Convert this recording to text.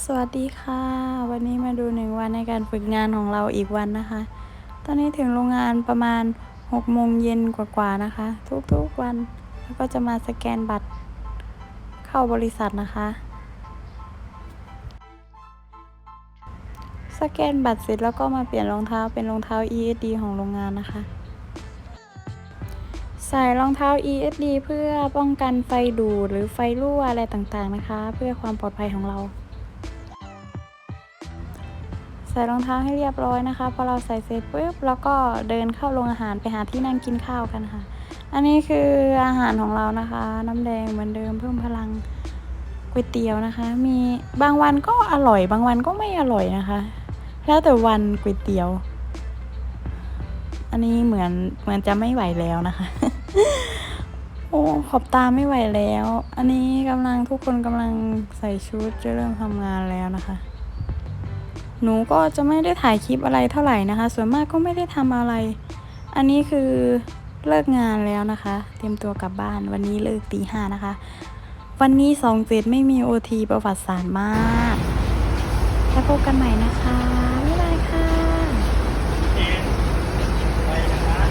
สวัสดีค่ะ วันนี้มาดูหนึ่งวันในการฝึกงานของเราอีกวันนะคะ ตอนนี้ถึงโรงงานประมาณ6โมงเย็นกว่าๆนะคะ ทุกๆวันแล้วก็จะมาสแกนบัตรเข้าบริษัทนะคะ สแกนบัตรเสร็จแล้วก็มาเปลี่ยนรองเท้าเป็นรองเท้า ESD ของโรงงานนะคะ ใส่รองเท้า ESD เพื่อป้องกันไฟดูดหรือไฟรั่วอะไรต่างๆนะคะ เพื่อความปลอดภัยของเรา ใส่รองเท้าให้เรียบร้อยนะคะพอเราใส่เสร็จปุ๊บแล้วก็เดินเข้าโรงอาหารไปหาที่นั่งกินข้าวกันค่ะ อันนี้คืออาหารของเรานะคะ น้ำแดงเหมือนเดิมเพิ่มพลังก๋วยเตี๋ยวนะคะ มีบางวันก็อร่อย บางวันก็ไม่อร่อยนะคะ แล้วแต่วันก๋วยเตี๋ยว อันนี้เหมือนเหมือนจะไม่ไหวแล้วนะคะ โอ้ขอบตาไม่ไหวแล้ว อันนี้กำลังทุกคนกำลังใส่ชุดจะเริ่มทำงานแล้วนะคะ หนูก็จะไม่ได้ถ่ายคลิปอะไรเท่าไหร่นะคะ ส่วนมากก็ไม่ได้ทำอะไร อันนี้คือเลิกงานแล้วนะคะ เตรียมตัวกลับบ้านวันนี้เลิกตีห้านะคะ วันนี้สองเจ็ดไม่มีโอทีประวัติศาสตร์มาก แล้วพบกันใหม่นะคะ